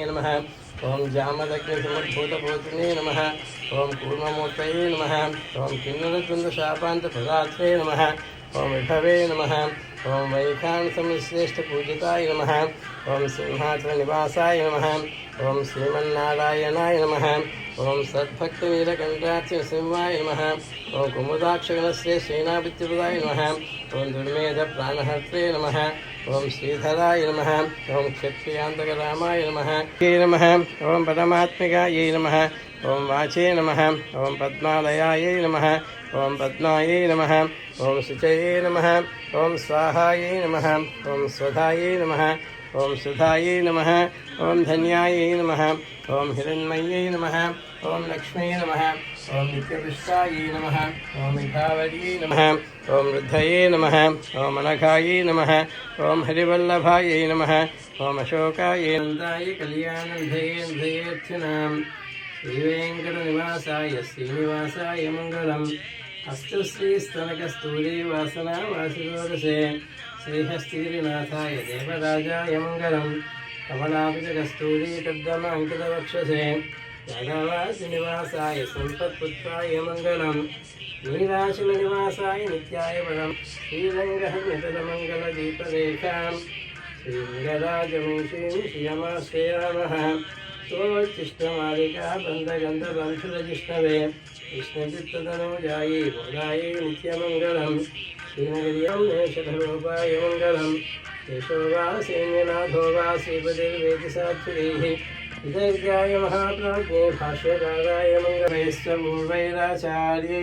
నమ. ఓం జామదగ్నిసమద్భూతభూతినే నమ. ఓం కూర్మమూర్తయే నమ. ఓం కిన్నరతుంద శాపాంత ప్రదాత్రే నమ. ఓం విభవే నమ. ఓం వైఖాంసమశ్రేష్టపూజితాయ నమ. ఓం సింహాచల నివాసాయ నమ. ఓం శ్రీమన్నారాయణాయ నమ. ఓం సద్భక్తవీరకంఠాచ్య సింహాయ నమ ఓం కుముదాక్షగణశ్రీ శ్రీనాభిత్యుదాయ నమ ఓం దుర్మేధ ప్రాణహర్త్రే నమ ఓం శ్రీధరాయ నమ ఓం క్షత్రియాంతకరామాయ నమ నమ ఓం పరమాత్మికాయై నమ ఓం వాచే నమ ఓం పద్మాలయాయ నమ ఓం పద్మాయ నమ ఓం శుచయే నమ ఓం స్వాహాయ నమ ఓం స్వధాయ నమ ఓం సుధాయై నమ ఓం ధన్యాయై నమ ఓం హిరణ్మయ్యై నమ ఓం లక్ష్మీ నమ ఓం నిత్యపుష్పాయై నమ ఓం విభావర్యై నమ ఓం వృద్ధయే నమ ఓం అనఘాయై నమ ఓం హరివల్లభాయై నమ ఓం అశోకాయై నందాయ కళ్యాణవిధయే విధయేర్థినాం శ్రీవేంకటనివాసాయ శ్రీనివాసాయ మంగళం. అస్తు స్థూలీ వాసన వాసుదోదశే శ్రీహస్తీరినాథాయ దేవరాజాయ మంగళం కమలాభిజకస్తూరీ కర్దమాంకితవక్షసే యాదవాసినివాసాయ సంపత్పుత్రాయ మంగళం నీరాశుల నివాసాయ నిత్యాయ పదం శ్రీరంగహ్యతలమంగళదీపరేఖాం శ్రీరంగరాజమీషీం శ్రియమాశ్రయామः సోచిష్టమాలికా బంధగంధబంధురజిష్ణవే కృష్ణచిత్తతనూజాయై బోధాయై నిత్యమంగళం శ్రీనగర్యం మేషధరూపాయ మంగళం యశో వా సైన్యనాథో వా శ్రీపతిర్వేది సాత్వికైः విదగ్రాయ మహాప్రాజ్ఞే భాష్యకారాయ మంగళైశ్చ పూర్వైరాచార్యై